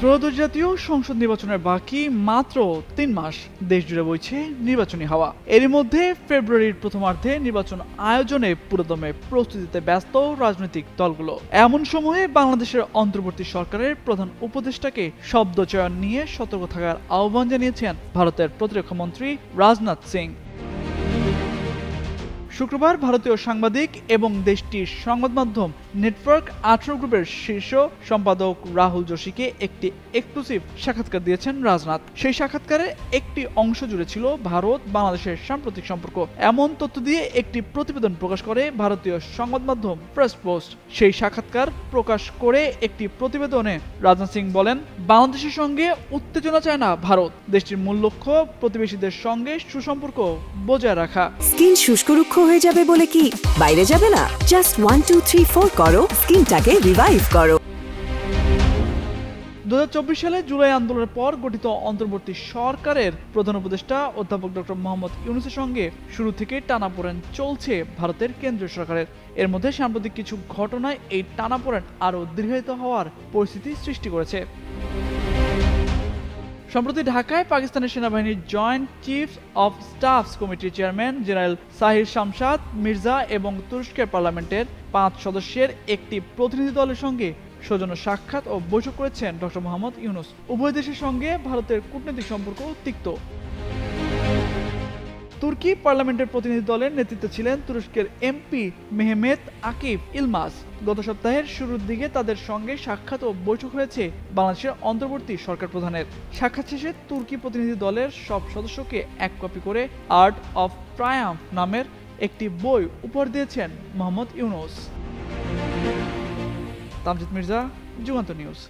ত্রয়োদশ জাতীয় সংসদ নির্বাচনের বাকি মাত্র তিন মাস দেশ জুড়ে বইছে নির্বাচনী হাওয়া। এরই মধ্যে ফেব্রুয়ারির প্রথমার্ধে নির্বাচন আয়োজনে পুরোদমে প্রস্তুতিতে ব্যস্ত রাজনৈতিক দলগুলো। এমন সময়ে বাংলাদেশের অন্তর্বর্তী সরকারের প্রধান উপদেষ্টাকে শব্দ চয়ন নিয়ে সতর্ক থাকার আহ্বান জানিয়েছেন ভারতের প্রতিরক্ষা মন্ত্রী রাজনাথ সিং। শুক্রবার ভারতীয় সাংবাদিক এবং দেশটির সংবাদ মাধ্যম নেটওয়ার্ক আঠারো গ্রুপের শীর্ষ সম্পাদক রাহুল যোশীকে একটি এক্সক্লুসিভ সাক্ষাৎকার দিয়েছেন রাজনাথ। সেই সাক্ষাৎকারে একটি অংশ জুড়ে ছিল ভারত বাংলাদেশের সাম্প্রতিক সম্পর্ক। এমন তথ্য দিয়ে একটি প্রতিবেদন প্রকাশ করে ভারতীয় সংবাদ মাধ্যম প্রেস পোস্ট সেই সাক্ষাৎকার প্রকাশ করে একটি প্রতিবেদনে রাজনাথ সিং বলেন, বাংলাদেশের সঙ্গে উত্তেজনা চায় না ভারত। দেশটির মূল লক্ষ্য প্রতিবেশীদের সঙ্গে সুসম্পর্ক বজায় রাখা। স্কিন শুষ্ক রুক্ষ হয়ে যাবে বলে কি? বাইরে যাবে না? Just one two three four করো, স্কিনটাকে রিভাইভ করো। দু সালে জুলাই আন্দোলনের পর গঠিত অন্তর্বর্তী সরকারের প্রধান উপদেষ্টা অধ্যাপক ডক্টর মোহাম্মদ ইউনুসের সঙ্গে শুরু থেকে টানাপোড়েন চলছে ভারতের কেন্দ্রীয় সরকারের। এর মধ্যে সাম্প্রতিক কিছু ঘটনায় এই টানাপোড়েন আরও দীর্ঘায়িত হওয়ার পরিস্থিতি সৃষ্টি করেছে। সম্প্রতি ঢাকায় পাকিস্তানের সেনাবাহিনীর জয়েন্ট চিফ অফ স্টাফ কমিটির চেয়ারম্যান জেনারেল সাহির শামশাদ মির্জা এবং তুরস্কের পার্লামেন্টের পাঁচ সদস্যের একটি প্রতিনিধি দলের সঙ্গে সৌজন্য সাক্ষাৎ ও বৈঠক করেছেন ডক্টর মোহাম্মদ ইউনুস। উভয় দেশের সঙ্গে ভারতের কূটনৈতিক সম্পর্ক তিক্ত। তুর্কি পার্লামেন্টের প্রতিনিধি দলের নেতৃত্বে ছিলেন তুরস্কের এমপি মেহমেত আকিব ইলমাস। গত সপ্তাহের শুরুর দিকে তাদের সঙ্গে সাক্ষাৎ ও বৈঠক হয়েছে বাংলাদেশের অন্তর্বর্তী সরকার প্রধানের। সাক্ষাৎ শেষে তুর্কি প্রতিনিধি দলের সব সদস্যকে এক কপি করে আর্ট অফ ট্রায়াম্ফ নামের একটি বই উপহার দিয়েছেন মোহাম্মদ ইউনুস। তামজিদ মির্জা, যুগান্ত নিউজ।